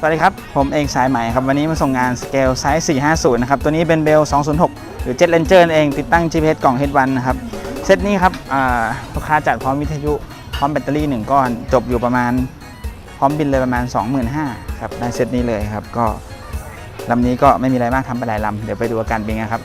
สวัสดีครับ ผมเองสายใหม่ครับ วันนี้มาส่งงานสเกลไซส์ 450 นะครับ ตัวนี้เป็นเบล 206 หรือ Jet Ranger เองติดตั้ง GPS กล่อง H1 นะครับ เซตนี้ครับลูกค้าจัดพร้อมวิทยุพร้อมแบตเตอรี่ 1 ก้อน จบอยู่ประมาณ พร้อมบินเลยประมาณ 25,000ครับได้เซตนี้เลยครับ ก็ลำนี้ก็ไม่มีอะไรมากทำไปหลายลำเดี๋ยวไปดูอาการบินกันครับ